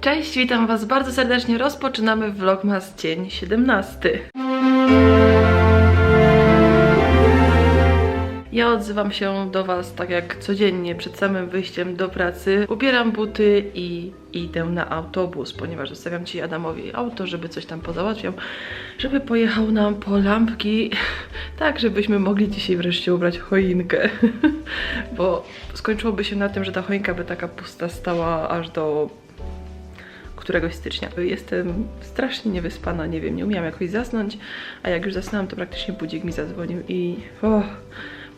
Cześć, witam Was bardzo serdecznie. Rozpoczynamy vlogmas dzień 17. Ja odzywam się do Was tak jak codziennie przed samym wyjściem do pracy. Ubieram buty i idę na autobus, ponieważ zostawiam Ci Adamowi auto, żeby coś tam pozałatwiał, żeby pojechał nam po lampki, tak żebyśmy mogli dzisiaj wreszcie ubrać choinkę. Bo skończyłoby się na tym, że ta choinka by taka pusta stała aż do któregoś stycznia. Jestem strasznie niewyspana, nie wiem, nie umiałam jakoś zasnąć, a jak już zasnęłam, to praktycznie budzik mi zadzwonił i o,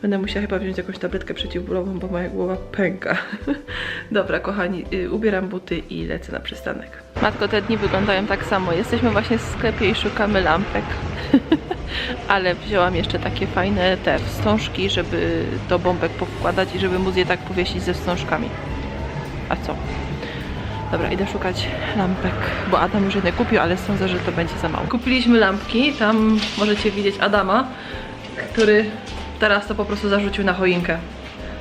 będę musiała chyba wziąć jakąś tabletkę przeciwbólową, bo moja głowa pęka. Dobra, kochani, y, ubieram buty i lecę na przystanek. Matko, te dni wyglądają tak samo. Jesteśmy właśnie w sklepie i szukamy lampek. Ale wzięłam jeszcze takie fajne te wstążki, żeby do bombek powkładać i żeby móc je tak powiesić ze wstążkami. A co? Dobra, idę szukać lampek, bo Adam już jedne kupił, ale sądzę, że to będzie za mało. Kupiliśmy lampki, tam możecie widzieć Adama, który teraz to po prostu zarzucił na choinkę.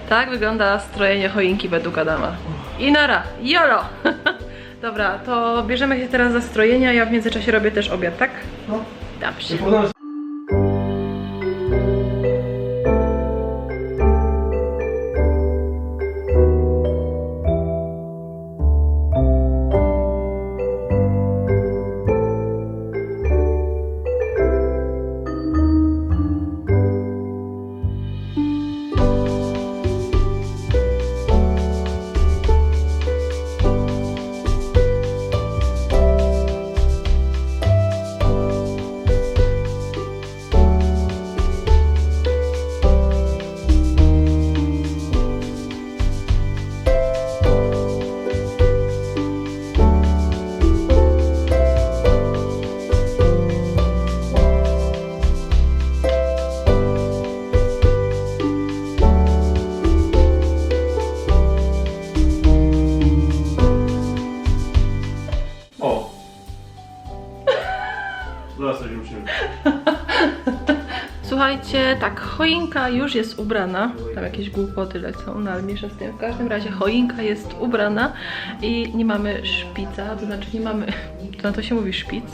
Tak wygląda strojenie choinki według Adama. I nara, jolo! Dobra, to bierzemy się teraz za strojenia, ja w międzyczasie robię też obiad, tak? No. Dobrze. Tak, choinka już jest ubrana. Tam jakieś głupoty lecą, no ale mniejsza z tym. W każdym razie choinka jest ubrana i nie mamy szpica, to znaczy nie mamy, to na to się mówi szpic,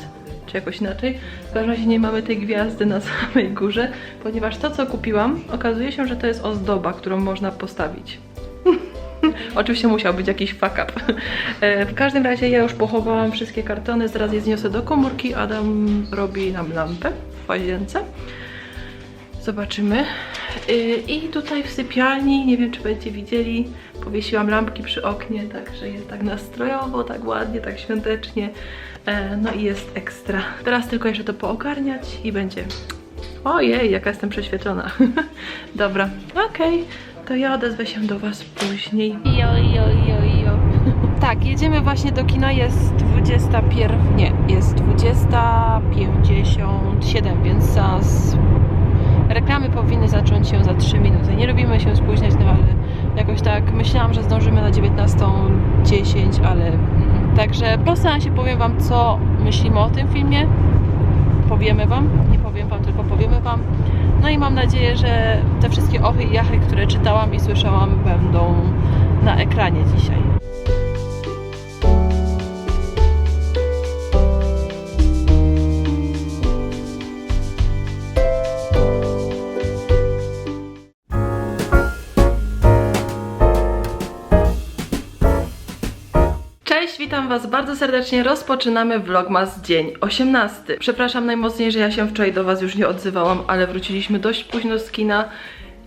czy jakoś inaczej. W każdym razie nie mamy tej gwiazdy na samej górze, ponieważ to, co kupiłam, okazuje się, że to jest ozdoba, którą można postawić. Oczywiście musiał być jakiś fuck up. E, W każdym razie ja już pochowałam wszystkie kartony, zaraz je zniosę do komórki. Adam robi nam lampę w łazience. Zobaczymy. Y, I tutaj w sypialni, nie wiem czy będziecie widzieli, powiesiłam lampki przy oknie, także jest tak nastrojowo, tak ładnie, tak świątecznie. E, No i jest ekstra. Teraz tylko jeszcze to poogarniać i będzie. Ojej, jaka jestem prześwietlona. Dobra, okej, to ja odezwę się do Was później. Jo, jo, jo, jo. Tak, jedziemy właśnie do kina, jest 21, nie, jest 20.57, więc za się za 3 minuty. Nie lubimy się spóźniać, no ale jakoś tak myślałam, że zdążymy na 19.10, ale także proszę się powiem Wam, co myślimy o tym filmie. Powiemy Wam, nie powiem Wam, tylko powiemy Wam. No i mam nadzieję, że te wszystkie ochy i jachy, które czytałam i słyszałam, będą na ekranie dzisiaj. Was bardzo serdecznie. Rozpoczynamy vlogmas dzień 18. Przepraszam najmocniej, że ja się wczoraj do Was już nie odzywałam, ale wróciliśmy dość późno z kina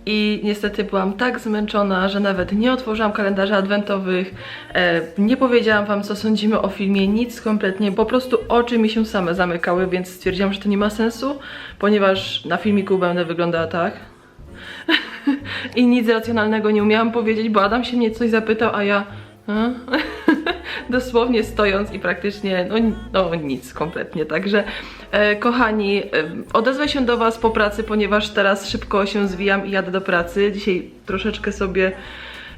i niestety byłam tak zmęczona, że nawet nie otworzyłam kalendarzy adwentowych, e, nie powiedziałam Wam, co sądzimy o filmie, nic kompletnie, po prostu oczy mi się same zamykały, więc stwierdziłam, że to nie ma sensu, ponieważ na filmiku będę wyglądała tak. I nic racjonalnego nie umiałam powiedzieć, bo Adam się mnie coś zapytał, a ja... Dosłownie stojąc i praktycznie, no, no nic kompletnie. Także, e, kochani, e, odezwę się do Was po pracy, ponieważ teraz szybko się zwijam i jadę do pracy. Dzisiaj troszeczkę sobie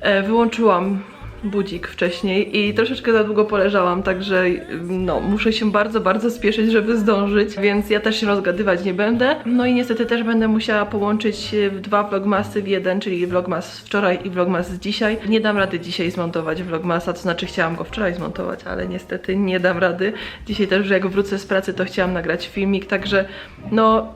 e, wyłączyłam budzik wcześniej i troszeczkę za długo poleżałam, także no, muszę się bardzo, bardzo spieszyć, żeby zdążyć, więc ja też się rozgadywać nie będę. No i niestety też będę musiała połączyć dwa vlogmasy w jeden, czyli vlogmas wczoraj i vlogmas z dzisiaj. Nie dam rady dzisiaj zmontować vlogmasa, to znaczy chciałam go wczoraj zmontować, ale niestety nie dam rady. Dzisiaj też, że jak wrócę z pracy, to chciałam nagrać filmik, także no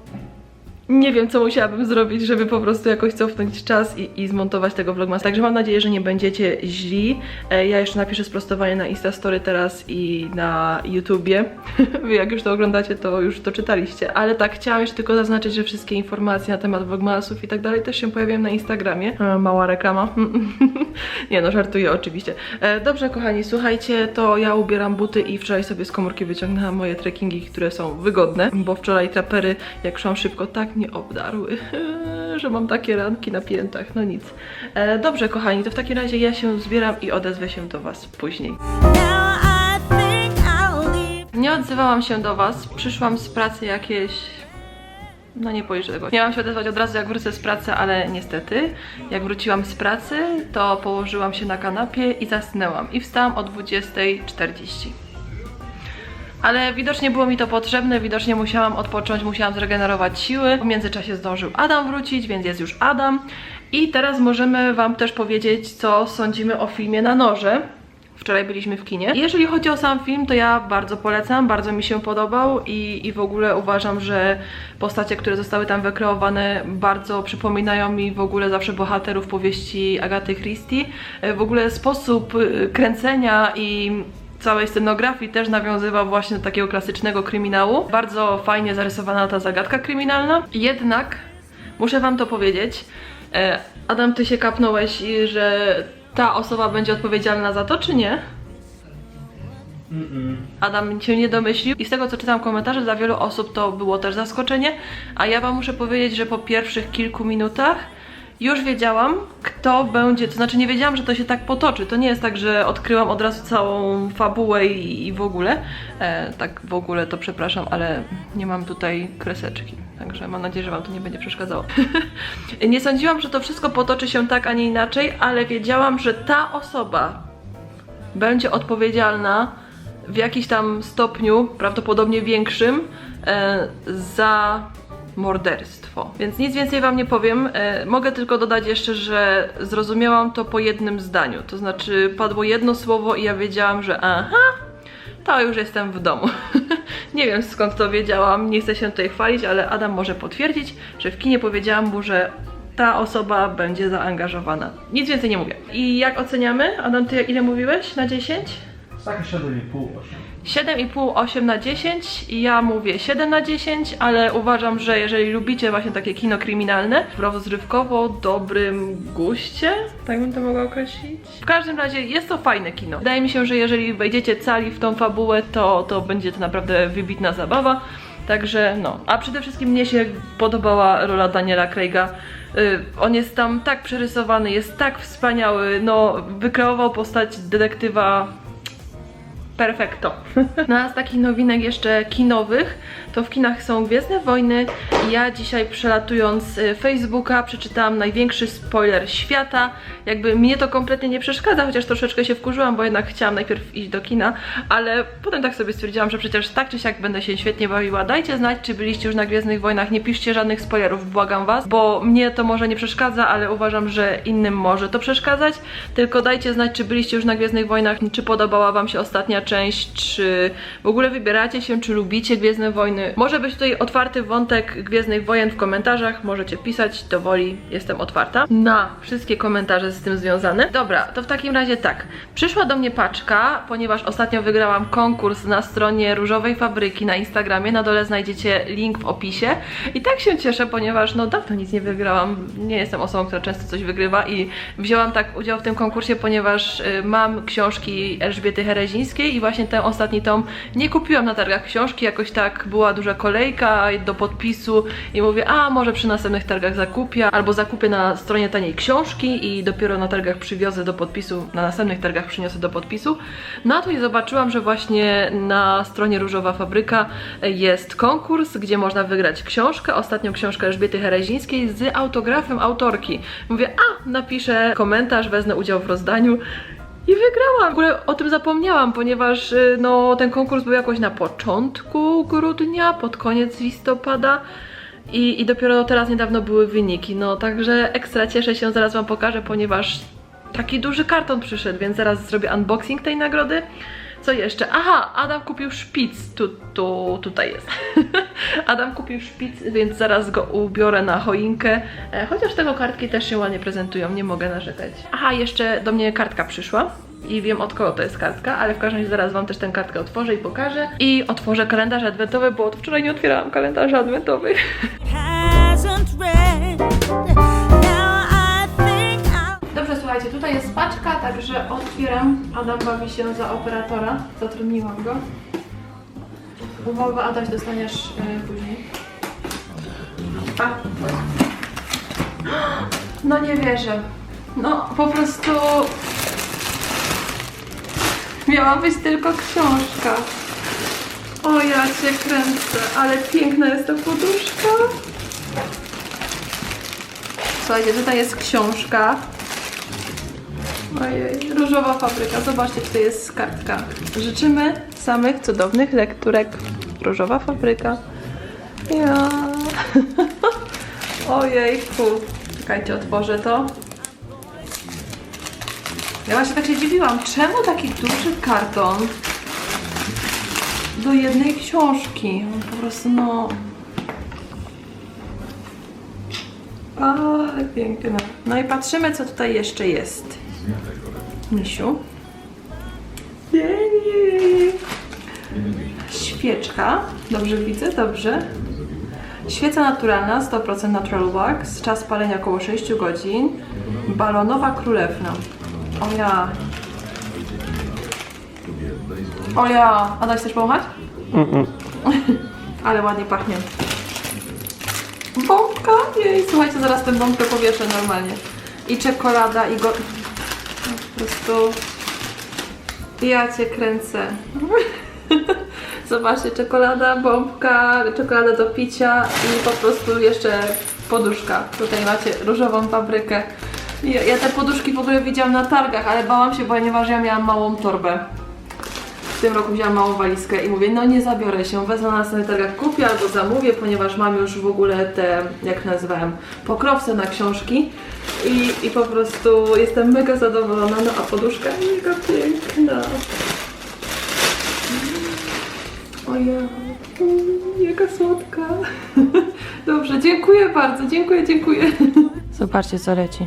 nie wiem, co musiałabym zrobić, żeby po prostu jakoś cofnąć czas i, i zmontować tego vlogmasa. Także mam nadzieję, że nie będziecie źli. E, ja jeszcze napiszę sprostowanie na Instastory teraz i na YouTubie. Wy jak już to oglądacie, to już to czytaliście. Ale tak, chciałam jeszcze tylko zaznaczyć, że wszystkie informacje na temat vlogmasów i tak dalej też się pojawiają na Instagramie. E, mała reklama. nie no, żartuję oczywiście. E, dobrze, kochani, słuchajcie, to ja ubieram buty i wczoraj sobie z komórki wyciągnęłam moje trekkingi, które są wygodne, bo wczoraj trapery, jak szłam szybko, tak mnie obdarły, że mam takie ranki na piętach, no nic. E, dobrze, kochani, to w takim razie ja się zbieram i odezwę się do Was później. Nie odzywałam się do Was, przyszłam z pracy jakieś... No nie policzę tego. Miałam się odezwać od razu jak wrócę z pracy, ale niestety jak wróciłam z pracy, to położyłam się na kanapie i zasnęłam. I wstałam o 20.40. Ale widocznie było mi to potrzebne, widocznie musiałam odpocząć, musiałam zregenerować siły. W międzyczasie zdążył Adam wrócić, więc jest już Adam. I teraz możemy Wam też powiedzieć, co sądzimy o filmie na noże. Wczoraj byliśmy w kinie. Jeżeli chodzi o sam film, to ja bardzo polecam, bardzo mi się podobał i, i w ogóle uważam, że postacie, które zostały tam wykreowane, bardzo przypominają mi w ogóle zawsze bohaterów powieści Agaty Christie. W ogóle sposób y, kręcenia i całej scenografii też nawiązywał właśnie do takiego klasycznego kryminału. Bardzo fajnie zarysowana ta zagadka kryminalna. Jednak muszę wam to powiedzieć. e, Adam, ty się kapnąłeś, i że ta osoba będzie odpowiedzialna za to, czy nie? Adam się nie domyślił i z tego co czytam komentarze dla wielu osób to było też zaskoczenie, a ja wam muszę powiedzieć, że po pierwszych kilku minutach już wiedziałam, kto będzie, to znaczy nie wiedziałam, że to się tak potoczy. To nie jest tak, że odkryłam od razu całą fabułę i, i w ogóle. E, tak w ogóle to przepraszam, ale nie mam tutaj kreseczki. Także mam nadzieję, że Wam to nie będzie przeszkadzało. nie sądziłam, że to wszystko potoczy się tak, a nie inaczej, ale wiedziałam, że ta osoba będzie odpowiedzialna w jakiś tam stopniu, prawdopodobnie większym, e, za morderstwo. Więc nic więcej wam nie powiem. E, mogę tylko dodać jeszcze, że zrozumiałam to po jednym zdaniu. To znaczy padło jedno słowo i ja wiedziałam, że aha, to już jestem w domu. nie wiem skąd to wiedziałam, nie chcę się tutaj chwalić, ale Adam może potwierdzić, że w kinie powiedziałam mu, że ta osoba będzie zaangażowana. Nic więcej nie mówię. I jak oceniamy? Adam, ty ile mówiłeś na 10? Tak 7,5, 8. 7,5, 8 na 10 i ja mówię 7 na 10, ale uważam, że jeżeli lubicie właśnie takie kino kryminalne, w rozrywkowo dobrym guście, tak bym to mogła określić. W każdym razie jest to fajne kino. Wydaje mi się, że jeżeli wejdziecie cali w tą fabułę, to, to będzie to naprawdę wybitna zabawa. Także no, a przede wszystkim mnie się podobała rola Daniela Craiga. Y, on jest tam tak przerysowany, jest tak wspaniały, no wykreował postać detektywa Perfekto. No, z takich nowinek jeszcze kinowych, to w kinach są Gwiezdne Wojny i ja dzisiaj przelatując y, Facebooka przeczytałam największy spoiler świata. Jakby mnie to kompletnie nie przeszkadza, chociaż troszeczkę się wkurzyłam, bo jednak chciałam najpierw iść do kina, ale potem tak sobie stwierdziłam, że przecież tak czy siak będę się świetnie bawiła. Dajcie znać, czy byliście już na Gwiezdnych Wojnach, nie piszcie żadnych spoilerów, błagam was, bo mnie to może nie przeszkadza, ale uważam, że innym może to przeszkadzać. Tylko dajcie znać, czy byliście już na Gwiezdnych Wojnach, czy podobała wam się ostatnia część, czy w ogóle wybieracie się, czy lubicie Gwiezdne Wojny. Może być tutaj otwarty wątek Gwiezdnych Wojen w komentarzach, możecie pisać, do woli, jestem otwarta na wszystkie komentarze z tym związane. Dobra, to w takim razie tak. Przyszła do mnie paczka, ponieważ ostatnio wygrałam konkurs na stronie Różowej Fabryki na Instagramie, na dole znajdziecie link w opisie i tak się cieszę, ponieważ no dawno nic nie wygrałam, nie jestem osobą, która często coś wygrywa i wzięłam tak udział w tym konkursie, ponieważ y, mam książki Elżbiety Herezińskiej i właśnie ten ostatni tom nie kupiłam na targach książki, jakoś tak była duża kolejka do podpisu i mówię, a może przy następnych targach zakupię, albo zakupię na stronie taniej książki i dopiero na targach przywiozę do podpisu, na następnych targach przyniosę do podpisu. No a tu zobaczyłam, że właśnie na stronie Różowa Fabryka jest konkurs, gdzie można wygrać książkę, ostatnią książkę Elżbiety Herezińskiej z autografem autorki. Mówię, a napiszę komentarz, wezmę udział w rozdaniu I wygrałam. W ogóle o tym zapomniałam, ponieważ y, no, ten konkurs był jakoś na początku grudnia, pod koniec listopada. I, I dopiero teraz niedawno były wyniki. No także ekstra cieszę się, zaraz wam pokażę, ponieważ taki duży karton przyszedł, więc zaraz zrobię unboxing tej nagrody. Co jeszcze? Aha, Adam kupił szpic. Tu, tu, tutaj jest. Adam kupił szpic, więc zaraz go ubiorę na choinkę. E, chociaż tego kartki też się ładnie prezentują, nie mogę narzekać. Aha, jeszcze do mnie kartka przyszła. I wiem od kogo to jest kartka, ale w każdym razie zaraz Wam też tę kartkę otworzę i pokażę. I otworzę kalendarz adwentowy, bo od wczoraj nie otwierałam kalendarzy adwentowych. słuchajcie, tutaj jest paczka, także otwieram. Adam bawi się za operatora. Zatrudniłam go. Umowę Adaś dostaniesz e, później. A. No nie wierzę. No po prostu miała być tylko książka. O ja cię kręcę, ale piękna jest ta poduszka. Słuchajcie, tutaj jest książka. Ojej, różowa fabryka. Zobaczcie, tutaj jest kartka. Życzymy samych cudownych lekturek. Różowa fabryka. Ja. Ojejku. Czekajcie, otworzę to. Ja właśnie tak się dziwiłam, czemu taki duży karton do jednej książki? Po prostu no... Ale piękne. No i patrzymy, co tutaj jeszcze jest. Misiu. Jej. Świeczka. Dobrze widzę, dobrze. Świeca naturalna, 100% natural wax. Czas palenia około 6 godzin. Balonowa królewna. O ja. O ja. Adaś, chcesz pomachać? Ale ładnie pachnie. Bombka? Jej, słuchajcie, zaraz tę bombkę powieszę normalnie. I czekolada, i go... Prostu... Ja cię kręcę. Zobaczcie, czekolada, bombka, czekolada do picia i po prostu jeszcze poduszka. Tutaj macie różową fabrykę. Ja, ja te poduszki w ogóle widziałam na targach, ale bałam się, ponieważ ja miałam małą torbę. W tym roku wzięłam małą walizkę i mówię, no nie zabiorę się, wezmę na następnych targach, kupię albo zamówię, ponieważ mam już w ogóle te, jak nazywałem, pokrowce na książki i, i po prostu jestem mega zadowolona, no a poduszka mega piękna. Ojej, jaka słodka. Dobrze, dziękuję bardzo, dziękuję, dziękuję. Zobaczcie, co leci.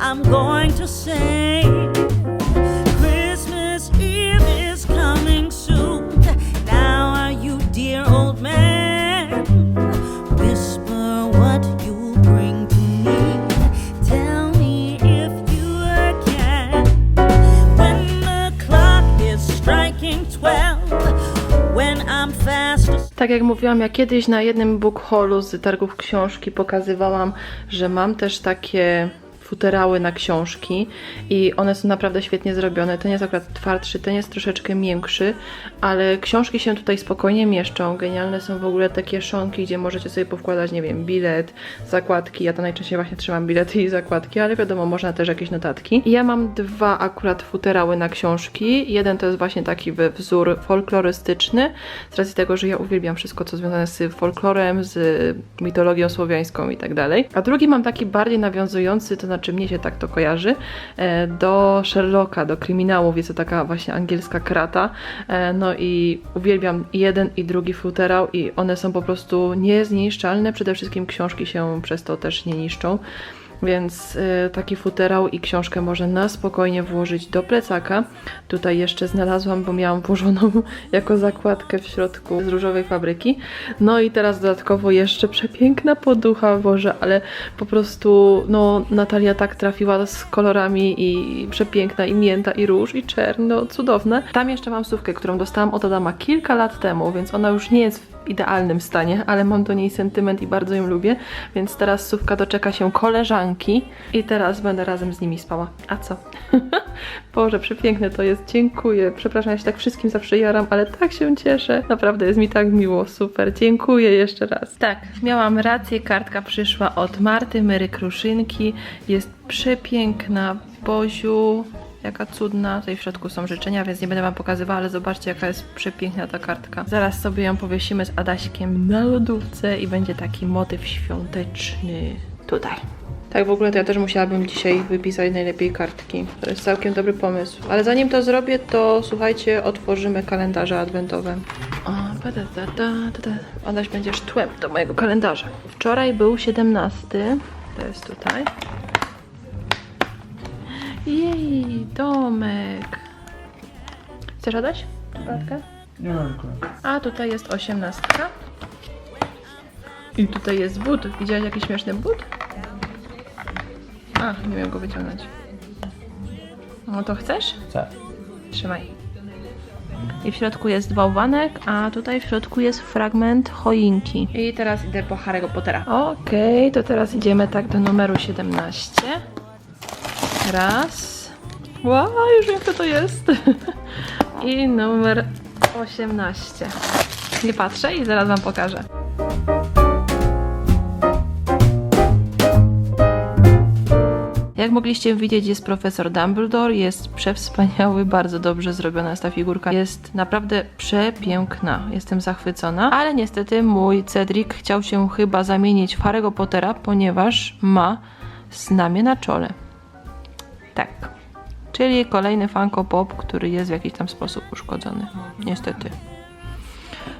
I'm going to say. Christmas Eve is coming soon. Now are you, dear old man? Whisper what you'll bring to me. Tell me if you can. When the clock is striking twelve, when I'm fast. Tak jak mówiłam, ja kiedyś na jednym book haulu z targów książki pokazywałam, że mam też takie futerały na książki i one są naprawdę świetnie zrobione. Ten jest akurat twardszy, ten jest troszeczkę miększy, ale książki się tutaj spokojnie mieszczą. Genialne są w ogóle te kieszonki, gdzie możecie sobie powkładać, nie wiem, bilet, zakładki. Ja to najczęściej właśnie trzymam bilety i zakładki, ale wiadomo, można też jakieś notatki. Ja mam dwa akurat futerały na książki. Jeden to jest właśnie taki wzór folklorystyczny, z racji tego, że ja uwielbiam wszystko, co związane z folklorem, z mitologią słowiańską i tak dalej. A drugi mam taki bardziej nawiązujący, to znaczy mnie się tak to kojarzy, e, do Sherlocka, do kryminałów. Jest to taka właśnie angielska krata. E, No i uwielbiam jeden i drugi futerał i one są po prostu niezniszczalne. Przede wszystkim książki się przez to też nie niszczą. Więc y, taki futerał i książkę można na spokojnie włożyć do plecaka. Tutaj jeszcze znalazłam, bo miałam włożoną jako zakładkę w środku z różowej fabryki. No i teraz dodatkowo jeszcze przepiękna poducha włożę, ale po prostu no Natalia tak trafiła z kolorami i przepiękna i mięta i róż i czern, no cudowne. Tam jeszcze mam sówkę, którą dostałam od Adama kilka lat temu, więc ona już nie jest idealnym stanie, ale mam do niej sentyment i bardzo ją lubię, więc teraz Sówka doczeka się koleżanki i teraz będę razem z nimi spała. A co? Boże, przepiękne to jest, dziękuję. Przepraszam, ja się tak wszystkim zawsze jaram, ale tak się cieszę. Naprawdę jest mi tak miło, super. Dziękuję jeszcze raz. Tak, miałam rację, kartka przyszła od Marty Myry Kruszynki. Jest przepiękna, Boziu. Jaka cudna, tutaj w środku są życzenia, więc nie będę wam pokazywała, ale zobaczcie jaka jest przepiękna ta kartka. Zaraz sobie ją powiesimy z Adaśkiem na lodówce i będzie taki motyw świąteczny tutaj. Tak w ogóle to ja też musiałabym dzisiaj wypisać najlepiej kartki. To jest całkiem dobry pomysł. Ale zanim to zrobię, to słuchajcie, otworzymy kalendarze adwentowe. O, da, da, da, da. Adaś będziesz tłem do mojego kalendarza. Wczoraj był 17. To jest tutaj. Jej, domek. Chcesz Adaś? Czekoladkę? Nie mam. A tutaj jest osiemnastka. I tutaj jest but. Widziałeś jaki śmieszny but? A, nie wiem go wyciągnąć. No to chcesz? Chcę. Trzymaj. I w środku jest bałwanek, a tutaj w środku jest fragment choinki. I teraz idę po Harry'ego Pottera. Okej, to teraz idziemy tak do numeru 17. Raz. Wow, już wiem kto to jest. I numer 18. Nie patrzę i zaraz wam pokażę. Jak mogliście widzieć, jest profesor Dumbledore, jest przewspaniały, bardzo dobrze zrobiona jest ta figurka. Jest naprawdę przepiękna. Jestem zachwycona, ale niestety mój Cedric chciał się chyba zamienić w Harry'ego Pottera, ponieważ ma znamie na czole. Tak. Czyli kolejny Funko Pop, który jest w jakiś tam sposób uszkodzony. Niestety.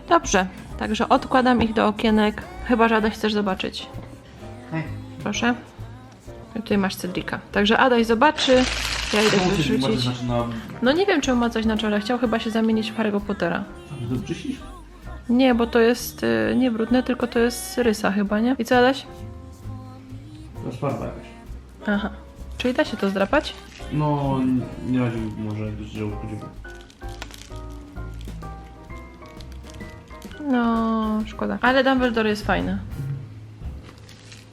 Dobrze, także odkładam ich do okienek. Chyba, że Adaś chcesz zobaczyć. Hej. Proszę. I tutaj masz Cedrika. Także Adaś zobaczy. Ja idę Czemu wyrzucić. znaczy na... No nie wiem, czemu ma coś na czole. Chciał chyba się zamienić w Harry'ego Pottera. To czyścisz? Nie, bo to jest y, nie brudne, tylko to jest rysa chyba, nie? I co Adaś? To jest farba jakaś. Aha. Czyli da się to zdrapać? No, nie radził może być, że uchodziło. No, szkoda. Ale Dumbledore jest fajny.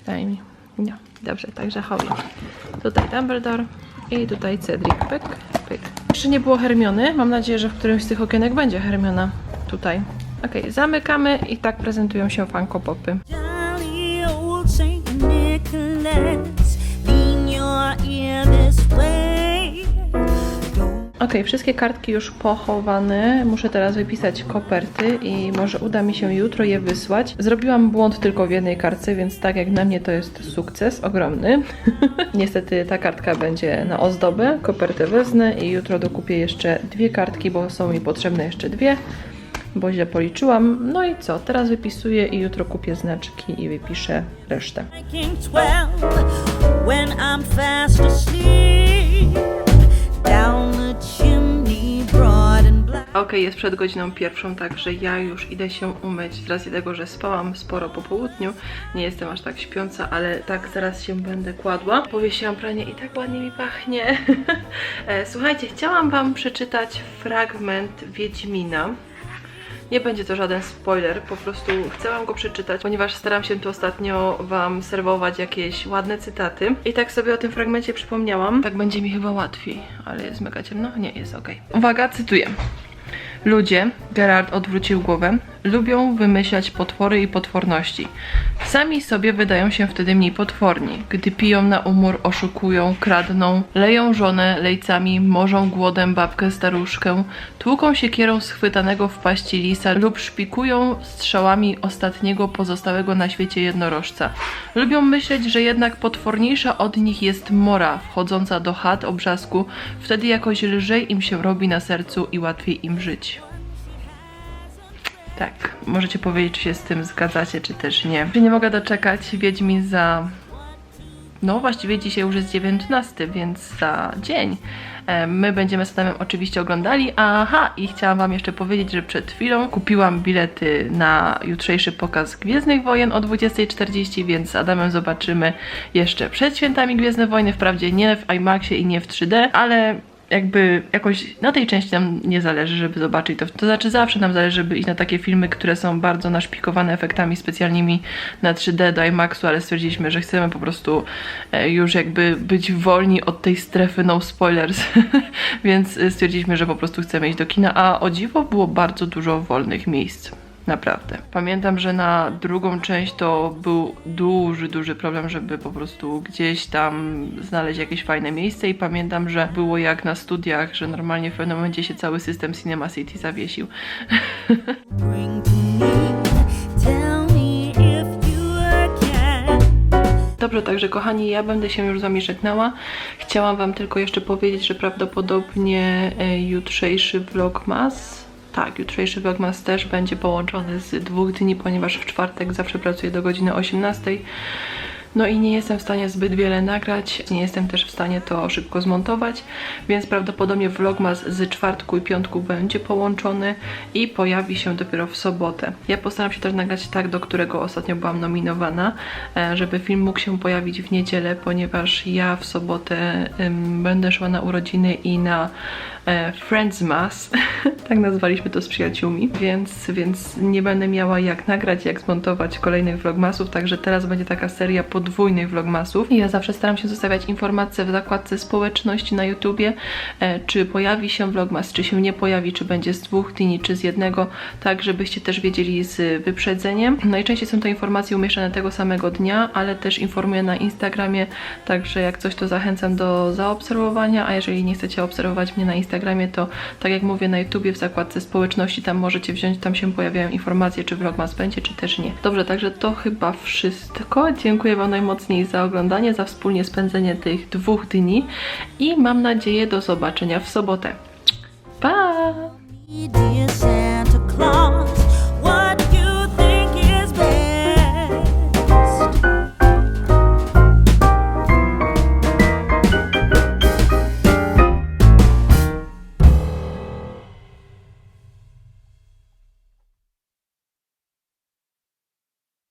Daj mi. No, dobrze, także hobby. Tutaj Dumbledore i tutaj Cedric. Pyk, pyk. Jeszcze nie było Hermiony. Mam nadzieję, że w którymś z tych okienek będzie Hermiona. Tutaj. Okej, zamykamy i tak prezentują się Funko Popy. Okej, wszystkie kartki już pochowane. Muszę teraz wypisać koperty i może uda mi się jutro je wysłać. Zrobiłam błąd tylko w jednej kartce, więc tak jak na mnie to jest sukces ogromny. Niestety ta kartka będzie na ozdobę. Kopertę wezmę i jutro dokupię jeszcze dwie kartki, bo są mi potrzebne jeszcze dwie. Bo źle policzyłam. No i co? Teraz wypisuję i jutro kupię znaczki i wypiszę resztę. Down Okej, jest przed godziną pierwszą, także ja już idę się umyć. Z racji tego, że spałam sporo po południu, nie jestem aż tak śpiąca, ale tak zaraz się będę kładła. Powiesiłam pranie i tak ładnie mi pachnie. E, Słuchajcie, chciałam Wam przeczytać fragment Wiedźmina. Nie będzie to żaden spoiler, po prostu chcę Wam go przeczytać, ponieważ staram się tu ostatnio Wam serwować jakieś ładne cytaty. I tak sobie o tym fragmencie przypomniałam. Tak będzie mi chyba łatwiej, ale jest mega ciemno? Nie, jest ok. Uwaga, cytuję. Ludzie, Gerard odwrócił głowę, lubią wymyślać potwory i potworności. Sami sobie wydają się wtedy mniej potworni, gdy piją na umór, oszukują, kradną, leją żonę lejcami, morzą głodem babkę staruszkę, tłuką siekierą schwytanego w paści lisa lub szpikują strzałami ostatniego pozostałego na świecie jednorożca. Lubią myśleć, że jednak potworniejsza od nich jest mora wchodząca do chat o brzasku, wtedy jakoś lżej im się robi na sercu i łatwiej im żyć. Tak, możecie powiedzieć, czy się z tym zgadzacie, czy też nie. Nie mogę doczekać Wiedźmin za. No, właściwie dzisiaj już jest 19, więc za dzień. E, My będziemy z Adamem oczywiście oglądali. Aha, i chciałam Wam jeszcze powiedzieć, że przed chwilą kupiłam bilety na jutrzejszy pokaz Gwiezdnych Wojen o 20.40, więc z Adamem zobaczymy jeszcze przed świętami Gwiezdne Wojny. Wprawdzie nie w IMAXie i nie w 3D, ale jakby jakoś na tej części nam nie zależy, żeby zobaczyć to. To znaczy zawsze nam zależy, żeby iść na takie filmy, które są bardzo naszpikowane efektami specjalnymi na 3D do IMAXu, ale stwierdziliśmy, że chcemy po prostu e, już jakby być wolni od tej strefy no spoilers, więc e, stwierdziliśmy, że po prostu chcemy iść do kina, a o dziwo było bardzo dużo wolnych miejsc. Naprawdę. Pamiętam, że na drugą część to był duży, duży problem, żeby po prostu gdzieś tam znaleźć jakieś fajne miejsce i pamiętam, że było jak na studiach, że normalnie w pewnym momencie się cały system Cinema City zawiesił. Dobrze, także kochani, ja będę się już z wami żegnała. Chciałam wam tylko jeszcze powiedzieć, że prawdopodobnie e, jutrzejszy vlogmas, tak, jutrzejszy vlogmas też będzie połączony z dwóch dni, ponieważ w czwartek zawsze pracuję do godziny 18. No i nie jestem w stanie zbyt wiele nagrać, nie jestem też w stanie to szybko zmontować, więc prawdopodobnie vlogmas z czwartku i piątku będzie połączony i pojawi się dopiero w sobotę. Ja postaram się też nagrać tak, do którego ostatnio byłam nominowana, e, żeby film mógł się pojawić w niedzielę, ponieważ ja w sobotę będę szła na urodziny i na e, Friends Mass, tak nazwaliśmy to z przyjaciółmi, więc, więc nie będę miała jak nagrać, jak zmontować kolejnych vlogmasów, także teraz będzie taka seria podwójnych vlogmasów. I ja zawsze staram się zostawiać informacje w zakładce społeczności na YouTubie, e, czy pojawi się vlogmas, czy się nie pojawi, czy będzie z dwóch dni, czy z jednego, tak żebyście też wiedzieli z wyprzedzeniem. Najczęściej są to informacje umieszczane tego samego dnia, ale też informuję na Instagramie, także jak coś to zachęcam do zaobserwowania, a jeżeli nie chcecie obserwować mnie na Instagramie, to tak jak mówię na YouTubie w zakładce społeczności, tam możecie wziąć, tam się pojawiają informacje, czy vlogmas będzie, czy też nie. Dobrze, także to chyba wszystko. Dziękuję Wam najmocniej za oglądanie, za wspólnie spędzenie tych dwóch dni i mam nadzieję do zobaczenia w sobotę. Pa!